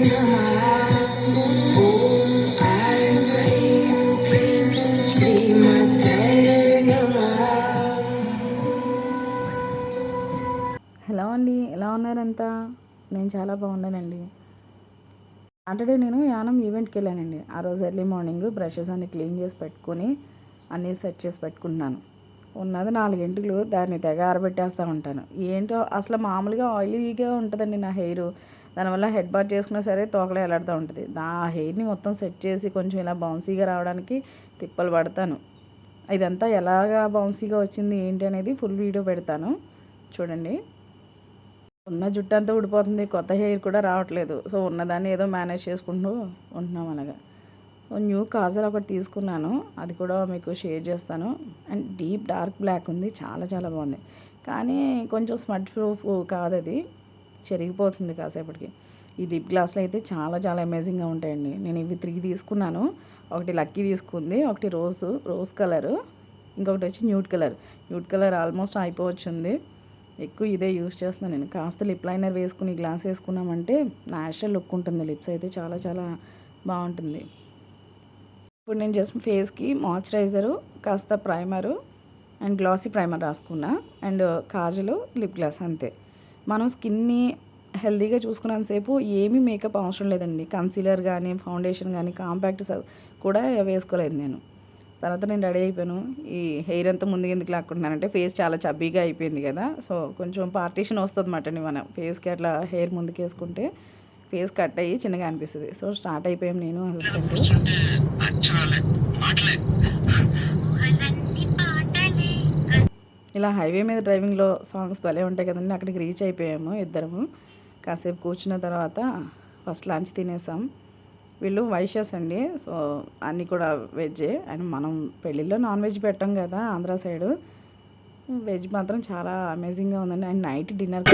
Hello అండి ఎలా ఉన్నారంతా నేను చాలా బాగున్నానండి. సాటర్డే నేను యానం ఈవెంట్కి వెళ్ళానండి. ఆ రోజు ఎర్లీ మార్నింగ్ బ్రషెస్ అన్ని క్లీన్ చేసి పెట్టుకొని అన్నీ సెట్ చేసి పెట్టుకుంటున్నాను. ఉన్నది నాలుగింటిలు దాన్ని తెగ ఆరబెట్టేస్తూ ఉంటాను. ఏంటో అసలు మామూలుగా ఆయిలీగా ఉంటుందండి నా హెయిర్ దానివల్ల హెడ్ బాత్ చేసుకున్నా సరే తోకలే ఎలాడుతూ ఉంటుంది. ఆ హెయిర్ని మొత్తం సెట్ చేసి కొంచెం ఇలా బౌన్సీగా రావడానికి తిప్పలు పడతాను. ఇదంతా ఎలాగా బౌన్సీగా వచ్చింది ఏంటి అనేది ఫుల్ వీడియో పెడతాను. చూడండి. ఉన్న జుట్టు అంతా ఊడిపోతుంది. కొత్త హెయిర్ కూడా రావట్లేదు. సో ఉన్నదాన్ని ఏదో మేనేజ్ చేసుకుంటూ ఉంటున్నాం అనగా న్యూ కాజల్ ఒకటి తీసుకున్నాను. అది కూడా మీకు షేర్ చేస్తాను. అండ్ డీప్ డార్క్ బ్లాక్ ఉంది. చాలా చాలా బాగుంది. కానీ కొంచెం స్మట్ ప్రూఫ్ కాదు అది చెరిగిపోతుంది కాసేపటికి. ఈ లిప్ గ్లాస్లో అయితే చాలా చాలా అమేజింగ్గా ఉంటాయండి. నేను ఇవి త్రీ తీసుకున్నాను. ఒకటి లక్కీ తీసుకుంది ఒకటి రోజ్ రోజ్ కలర్ ఇంకొకటి వచ్చి nude colour. Nude colour almost అయిపోవచ్చుంది. ఎక్కువ ఇదే యూస్ చేస్తున్నాను నేను. కాస్త లిప్ లైనర్ వేసుకుని గ్లాస్ వేసుకున్నామంటే న్యాచురల్ లుక్ ఉంటుంది. లిప్స్ అయితే చాలా చాలా బాగుంటుంది. ఇప్పుడు నేను జస్ట్ ఫేస్కి మాయిశ్చరైజరు కాస్త ప్రైమరు అండ్ గ్లాసీ ప్రైమర్ రాసుకున్నా. అండ్ కాజలు లిప్ గ్లాస్ అంతే. మనం స్కిన్ని హెల్తీగా చూసుకున్నంతసేపు ఏమీ మేకప్ అవసరం లేదండి. కన్సీలర్ కానీ ఫౌండేషన్ కానీ కాంపాక్ట్ కూడా వేసుకోలేదు నేను. తర్వాత నేను రెడీ అయిపోయాను. ఈ హెయిర్ అంతా ముందు ఎందుకు లాక్కుంటున్నానంటే ఫేస్ చాలా చబ్బీగా అయిపోయింది కదా. సో కొంచెం పార్టీషన్ వస్తుంది అన్నమాట మన ఫేస్కి అట్లా హెయిర్ ముందుకు వేసుకుంటే. ఫేస్ కట్ అయ్యి చిన్నగా అనిపిస్తుంది. సో స్టార్ట్ అయిపోయాం నేను అసిస్టెంట్. ఇలా హైవే మీద డ్రైవింగ్లో సాంగ్స్ భలే ఉంటాయి కదండి అక్కడికి రీచ్ అయిపోయాము ఇద్దరము. కాసేపు కూర్చున్న తర్వాత ఫస్ట్ లంచ్ తినేసాం. వీళ్ళు వైశ్యస్ అండి సో అన్నీ కూడా వెజ్జే. అండ్ మనం పెళ్ళిళ్ళలో నాన్ వెజ్ పెట్టాం కదా ఆంధ్ర సైడు. వెజ్ మాత్రం చాలా అమేజింగ్గా ఉందండి. అండ్ నైట్ డిన్నర్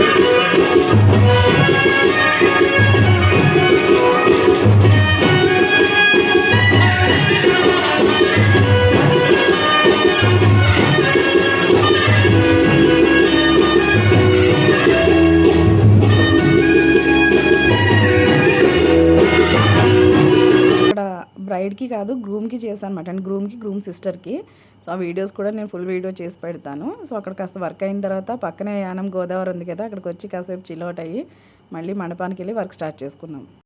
బ్రైడ్కి కాదు గ్రూమ్కి చేశాను అనమాట అండ్ గ్రూమ్కి గ్రూమ్ సిస్టర్కి సో ఆ వీడియోస్ కూడా నేను ఫుల్ వీడియో చేసి పెడతాను. సో అక్కడ కాస్త వర్క్ అయిన తర్వాత పక్కనే యానం గోదావరి ఉంది కదా అక్కడికి వచ్చి కాసేపు చిల్అవుట్ అయ్యి మళ్ళీ మండపానికి వెళ్ళి వర్క్ స్టార్ట్ చేసుకున్నాం.